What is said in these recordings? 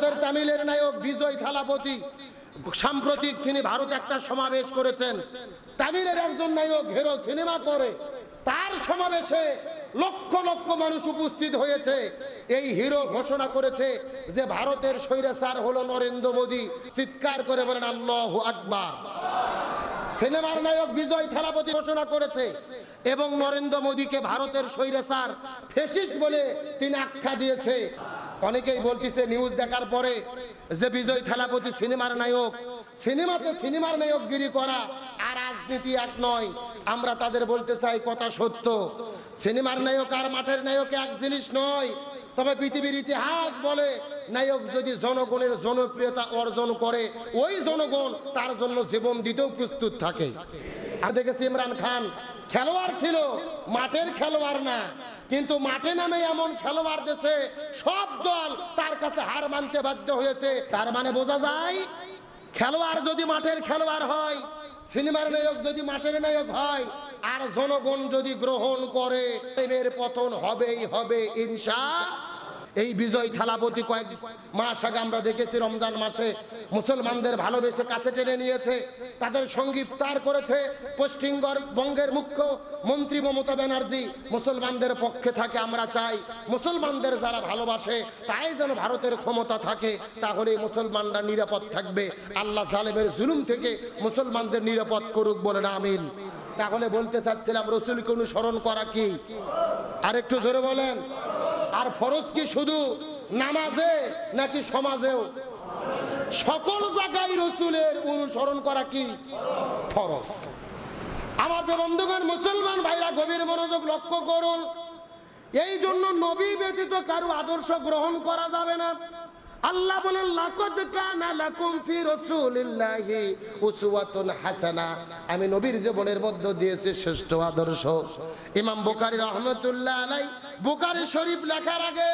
ভারতের তামিলের নায়ক বিজয় থালাপতি। সাম্প্রতিক তিনি ভারতে একটা সমাবেশ করেছেন। তামিলের একজন নায়ক হিরো সিনেমা করে। তার সমাবেশে লক্ষ লক্ষ মানুষ উপস্থিত হয়েছে। এই হিরো ঘোষণা করেছে যে ভারতের স্বৈরাচার হলো নরেন্দ্র মোদী। চিৎকার করে বলেন, আল্লাহ আকবার। সিনেমার নায়ক বিজয় থালাপতি ঘোষণা করেছে এবং নরেন্দ্র মোদীকে ভারতের স্বৈরাচার ফেসিস্ট বলে তিনি আখ্যা দিয়েছে। অনেকেই বলতেছে নিউজ দেখার পরে যে বিজয় থালাপতি সিনেমার নায়ক, সিনেমাতে সিনেমার নায়কগিরি করা আর রাজনীতি এক নয়। আমরা তাদের বলতে চাই, কথা সত্য। সিনেমার নায়ক আর মাঠের নায়ক এক জিনিস নয়। তবে পৃথিবীর ইতিহাস বলে, নায়ক যদি জনগণের জনপ্রিয়তা অর্জন করে, ওই জনগণ তার জন্য জীবন দিতেও প্রস্তুত থাকে। আর দেখেছি ইমরান খান, খেলোয়াড় ছিল, মাঠের খেলোয়াড় না। কিন্তু মাঠে নামে এমন খেলোয়াড় দেশে সব দল তার কাছে হার মানতে বাধ্য হয়েছে। তার মানে বোঝা যায়, খেলোয়াড় যদি মাঠের খেলোয়াড় হয়, সিনেমার নায়ক যদি মাঠের নায়ক হয়, আর জনগণ যদি গ্রহণ করে, প্রেমের পতন হবেই হবে ইনসা এই বিজয় থালাপতি কয়েক মাস আগে আমরা দেখেছি, রমজান মাসে মুসলমানদের ভালোবেসে কাছে টেনে নিয়েছে, তাদের সঙ্গী ইফতার করেছে পশ্চিমবঙ্গ বঙ্গের মুখ্য মন্ত্রী মমতা ব্যানার্জি, মুসলমানদের পক্ষে থাকে, আমরা চাই মুসলমানদের যারা ভালোবাসে, তাই যেন ভারতের ক্ষমতা থাকে তাহলে মুসলমানরা নিরাপদ থাকবে। আল্লাহ জালেমের জুলুম থেকে মুসলমানদের নিরাপদ করুক বলে না আমিন। তাহলে বলতে চাচ্ছিলাম, রসুলকে অনুসরণ করা কি? আর একটু জোরে বলেন। আর ফরজ কি শুধু নামাজে নাকি সমাজেও? সকল জায়গায় রসুলের অনুসরণ করা কি? ফরজ। আমার বন্ধুগণ, মুসলমান ভাইরা, গভীর মনোযোগ লক্ষ্য করুন। এই জন্য নবী ব্যতীত কারও আদর্শ গ্রহণ করা যাবে না। আল্লাহ বলেন, লাকাদ কানা লাকুম ফি রাসূলিল্লাহি উসওয়াতুন হাসানা। আমি নবীর জীবনের মধ্য দিয়েছি শ্রেষ্ঠ আদর্শ। ইমাম বুখারী রাহমাতুল্লাহ আলাই বুখারী শরীফ লেখার আগে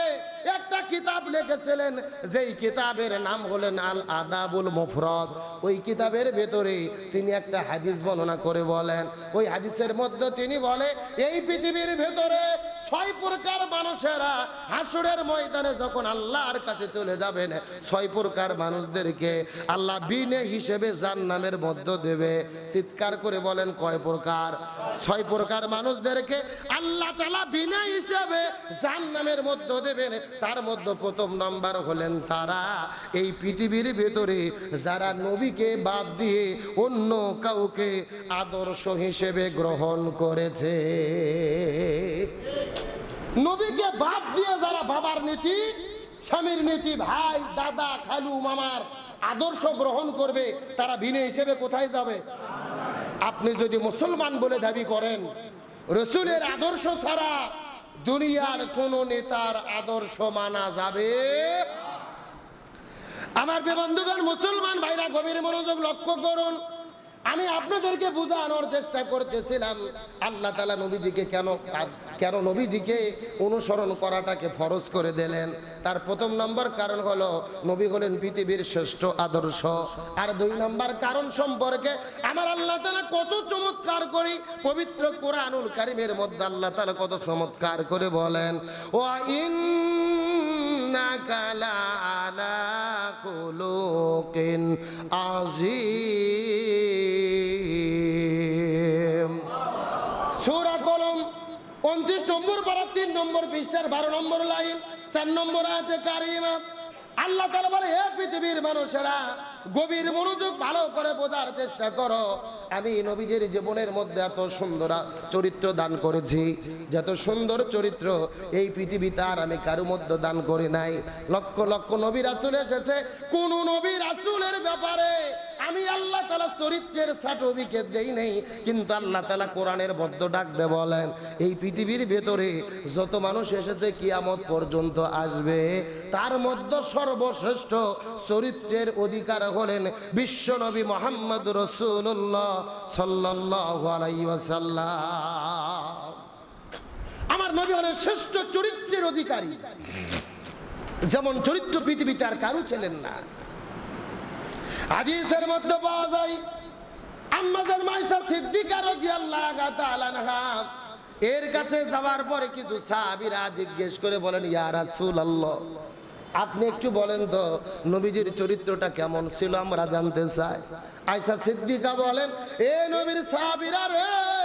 একটা কিতাব লিখেছিলেন, যেই কিতাবের নাম হলেন আল আদাবুল মুফরদ। ওই কিতাবের ভেতরে তিনি একটা হাদিস বর্ণনা করে বলেন। ওই হাদিসের মধ্যে তিনি বলে, এই পৃথিবীর ভেতরে ছয় প্রকার মানুষেরা হাসুরের ময়দানে যখন আল্লাহর কাছে চলে যাবেন, ছয় প্রকার মানুষদেরকে আল্লাহ বিনে হিসেবে যার নামের মধ্য দেবে। চিৎকার করে বলেন, কয় প্রকার? ছয় প্রকার মানুষদেরকে আল্লাহ তালা বিনা হিসেবে জান্নামের মধ্য দেবেন। তার মধ্যে প্রথম নাম্বার হলেন তারা। এই পৃথিবীর ভেতরে যারা নবীকে বাদ দিয়ে অন্য কাউকে আদর্শ হিসেবে গ্রহণ করেছে, নবীকে বাদ দিয়ে যারা বাবার নীতি, স্বামীর নীতি, ভাই, দাদা, খালু, মামার আদর্শ গ্রহণ করবে, তারা বিনে হিসেবে কোথায় যাবে? আপনি যদি মুসলমান বলে দাবি করেন, রসুলের আদর্শ ছাড়া দুনিয়ার কোন নেতার আদর্শ মানা যাবে? আমার বন্ধুগণ মুসলমান ভাইরা গভীর মনোযোগ লক্ষ্য করুন। আমি আপনাদেরকে বোঝানোর চেষ্টা করতেছিলাম, আল্লাহ তালা নবীজিকে কেন কেন নবীজিকে অনুসরণ করাটাকে ফরজ করে দিলেন? তার প্রথম নম্বর কারণ হলো, নবী হলেন পৃথিবীর শ্রেষ্ঠ আদর্শ। আর দুই নম্বর কারণ সম্পর্কে আমার আল্লাহ তালা কত চমৎকার করি পবিত্র কোরআনুল কারিমের মধ্যে আল্লাহ তালা কত চমৎকার করে বলেন ও ইন ইন্নাকা লাআলা খুলুকিন নম্বর পারা তিন নম্বর, পৃষ্ঠার 12 নম্বর লাইন, চার নম্বর আয়াতে কারিমা। আল্লাহ তালা বলে, হে পৃথিবীর মানুষেরা গভীর মনোযোগ ভালো করে বোঝার চেষ্টা করো। আমি নবীজির জীবনের মধ্যে এত সুন্দর চরিত্র দান করেছি, যত সুন্দর চরিত্র এই পৃথিবীতে আর আমি কারও মধ্যে দান করি নাই। লক্ষ লক্ষ নবী রাসুল এসেছে, কোন নবী রাসুলের ব্যাপারে আমি আল্লাহ তালা চরিত্রের সার্টিফিকেট দেই নেই, কিন্তু আল্লাহ তালা কোরআনের বদ্ধ ডাকতে বলেন, এই পৃথিবীর ভেতরে যত মানুষ এসেছে কিয়ামত পর্যন্ত আসবে। তার মধ্যে সর্বশ্রেষ্ঠ চরিত্রের অধিকার হলেন বিশ্ব নবী মোহাম্মদ রসুল্লাহ সাল্লাহ আলাইসাল্লাম আমার নবী হলেন শ্রেষ্ঠ চরিত্রের অধিকারী। যেমন চরিত্র পৃথিবীতে আর কারু ছিলেন না। হাদিসের মধ্যে পাওয়া যায়, আম্মাজান মাইশা সিদ্দিকা রাদিয়াল্লাহু তাআলা আনহা, এর কাছে যাওয়ার পরে কিছু সাহাবীরা জিজ্ঞেস করে বলেন, ইয়া রাসূলুল্লাহ আপনি একটু বলেন তো, নবীজির চরিত্রটা কেমন ছিল আমরা জানতে চাই। আয়সা সিদ্দিকা বলেন, এ নবীর সাহাবিরা রে!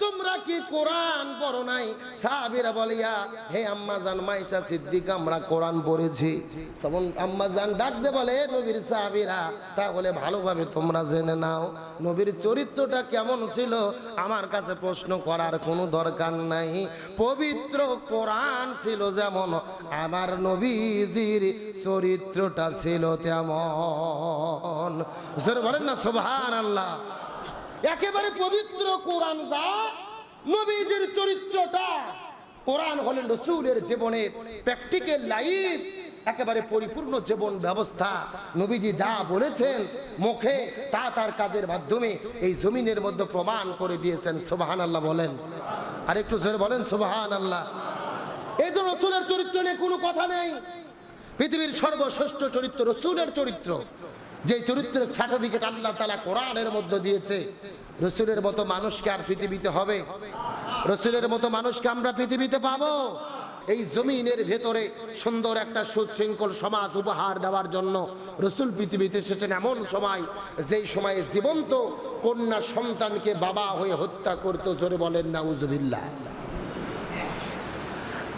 তোমরা কি কোরআন পড়ো নাই? সাহাবীরা বলিয়া, হে আম্মা জান মাইশা সিদ্দিকা, আমরা কোরআন পড়েছি। তখন আম্মা জান ডাকতে বলে, "এ নবীর সাহাবীরা, তাহলে ভালোভাবে তোমরা জেনে নাও, নবীর চরিত্রটা কেমন ছিল? আমার কাছে প্রশ্ন করার কোনো দরকার নাই। পবিত্র কোরআন ছিল যেমন, আমার নবীজির চরিত্রটা ছিল তেমন। বলেন না আল্লাহ একেবারে পবিত্র কোরআন যা নবীজির চরিত্রটা। কোরআন হলেন রসুলের জীবনের প্র্যাকটিক্যাল লাইফ, একেবারে পরিপূর্ণ জীবন ব্যবস্থা। নবীজি যা বলেছেন মুখে, তা তার কাজের মাধ্যমে এই জমিনের মধ্যে প্রমাণ করে দিয়েছেন। সুবাহান আল্লাহ বলেন। আর একটু জোরে বলেন সুবাহান আল্লাহ এই তো রসুলের চরিত্র নিয়ে কোনো কথা নেই। পৃথিবীর সর্বশ্রেষ্ঠ চরিত্র রসুলের চরিত্র। যে চরিত্রের সার্টিফিকেট আল্লাহ তালা কোরআনের মধ্যে দিয়েছে, রসুলের মতো মানুষকে আর পৃথিবীতে হবে। রসুলের মতো মানুষকে আমরা পৃথিবীতে পাবো। এই জমিনের ভেতরে সুন্দর একটা সুশৃঙ্খল সমাজ উপহার দেওয়ার জন্য রসুল পৃথিবীতে এসেছেন এমন সময়, যেই সময়ে জীবন্ত কন্যা সন্তানকে বাবা হয়ে হত্যা করতো, জোরে বলেন না উজবিল্লা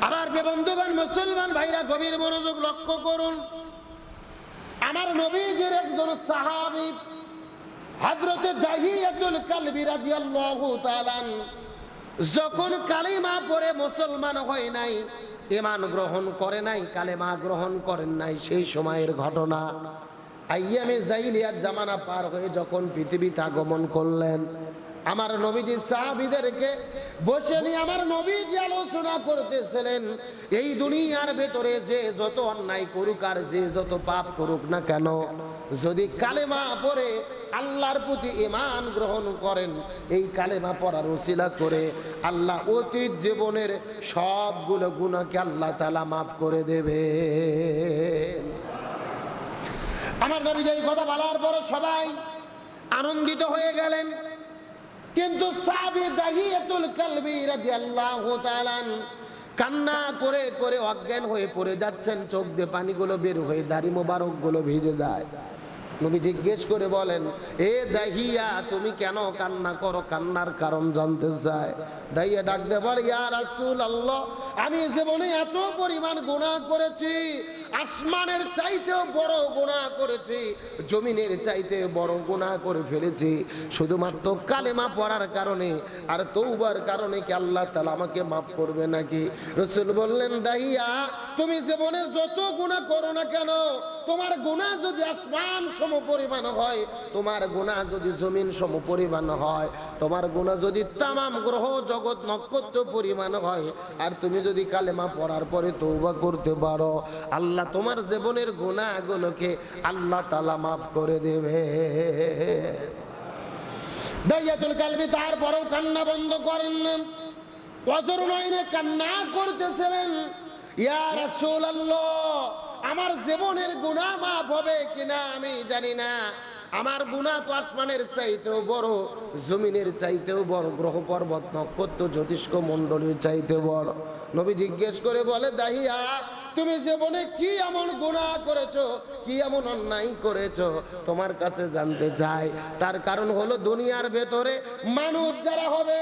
আবার বন্ধুগণ, মুসলমান ভাইরা, গভীর মনোযোগ লক্ষ্য করুন। আমার নবীজির একজন সাহাবী হযরতে দাহিয়াতুল কালবি রাদিয়াল্লাহু তাআলা যখন কালিমা পড়ে মুসলমান হয় নাই, ঈমান গ্রহণ করে নাই, কালেমা গ্রহণ করেন নাই, সেই সময়ের ঘটনা। আইয়ামে জাইলিয়ার জামানা পার হয়ে যখন পৃথিবীতে আগমন করলেন আমার নবীজি সাহাবিদেরকে বসে নিয়ে আমার নবীজি আলোচনা করতেছিলেন, এই দুনিয়ার ভেতরে যে যত অন্যায় করুক আর যে যত পাপ করুক না কেন, যদি কালেমা পড়ে, আল্লাহর প্রতি ইমান গ্রহণ করেন, এই কালেমা পড়ার ওসিলা করে আল্লাহ অতীত জীবনের সবগুলো গুণাকে আল্লাহ তালা মাফ করে দেবে। আমার নবী যে এই কথা বলার পরে সবাই আনন্দিত হয়ে গেলেন। কিন্তু সাবি দাহিয়াতুল কালবি রাদিয়াল্লাহু তাআলা কান্না করে করে অজ্ঞান হয়ে পড়ে যাচ্ছেন, চোখ দিয়ে পানিগুলো বের হয়ে, দাড়ি মোবারকগুলো ভিজে যায়। নবী জিজ্ঞেস করে বলেন, এ দাহিয়া, তুমি কেন কান্না করো? কান্নার কারণ জানতে চায়। দাহিয়া ডাক দে বল, ইয়া রাসূল আল্লাহ আমি জীবনে এত পরিমাণ গুনাহ করেছি, আসমানের চাইতেও বড় গুনাহ করেছি, জমিনের চাইতে বড় গুনাহ করে ফেলেছি। শুধুমাত্র কালেমা পড়ার কারণে আর তৌবার কারণে কি আল্লাহ তাআলা আমাকে মাফ করবে নাকি? রসুল বললেন, দাহিয়া, তুমি জীবনে যত গুনাহ করো না কেন, তোমার গুনাহ যদি আসমান সম পরিমাণ হয়, তোমার গুনাহ যদি জমিন সম পরিমাণ হয়, তোমার গুনাহ যদি তামাম গ্রহ জগৎ নক্ষত্র পরিমাণ হয়, আর তুমি যদি কালেমা পড়ার পরে তৌবা করতে পারো, আল্লাহ তোমার জীবনের গুনাহগুলোকে আল্লাহ তালা মাফ করে দেবে। দাইয়াতুল কালবি তারপরেও কান্না বন্ধ করেন অজর নয়নে কান্না করতেছিলেন। ইয়া রাসূলুল্লাহ আমার জীবনের গুণা মাফ হবে কিনা আমি জানি না। আমার গুনাহ তো আসমানের চাইতেও বড়, জমিনের চাইতেও বড় গ্রহ পর্বত নক্ষত্র, জ্যোতিষ্ক মণ্ডলীর চাইতে বড়। নবী জিজ্ঞেস করে বলে, দাহিয়া, তুমি জীবনে কি এমন গুনাহ করেছ, কি এমন অন্যায় করেছ? তোমার কাছে জানতে চাই। তার কারণ হলো দুনিয়ার ভেতরে মানুষ যারা হবে,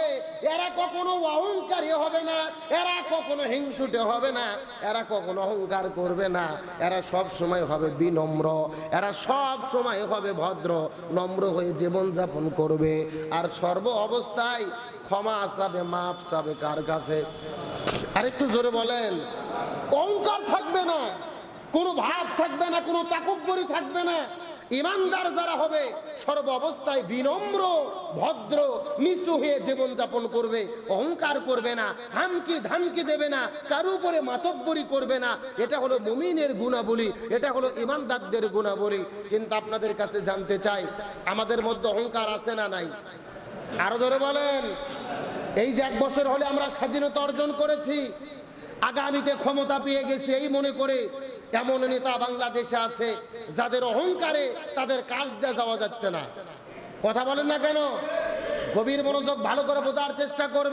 এরা কখনো অহংকারী হবে না, এরা কখনো হিংসুটে হবে না, এরা কখনো অহংকার করবে না। এরা সব সময় হবে বিনম্র, এরা সব সময় হবে ভদ্র। নম্র হয়ে জীবন যাপন করবে। আর সর্ব অবস্থায় ক্ষমা চাবে মাপ চাবে কার কাছে? আরেকটু জোরে বলেন, অহংকার থাকবে না, কোনো ভাব থাকবে না, কোনো তাকুকরি থাকবে না। ইমানদার যারা হবে, সর্ব অবস্থায় বিনম্র, ভদ্র, নিচু হয়ে জীবন যাপন করবে, অহংকার করবে না, হামকি ধামকি দেবে না, কারও উপরে মাতব্বরি করবে না। এটা হলো মুমিনের গুণাবলী, এটা হলো ইমানদারদের গুণাবলী। কিন্তু আপনাদের কাছে জানতে চাই, আমাদের মধ্যে অহংকার আছে না নাই? আরও ধরে বলেন। এই যে এক বছর হলে আমরা স্বাধীনতা অর্জন করেছি, আগামীতে ক্ষমতা পেয়ে গেছি, এই মনে করে এমন নেতা বাংলাদেশে আছে যাদের অহংকারে তাদের কাজ দেওয়া যাওয়া যাচ্ছে না। কথা বলেন না কেন? গভীর মনোযোগ ভালো করে বোঝার চেষ্টা করবে